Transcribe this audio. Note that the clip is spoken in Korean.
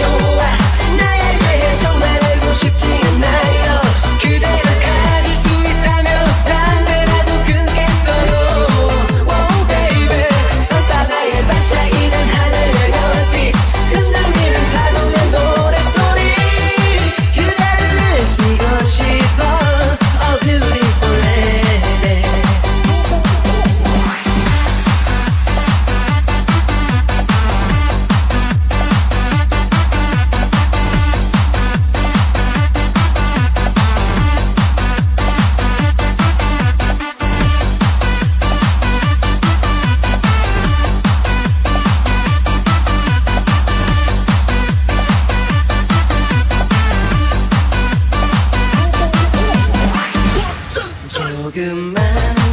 your 조금만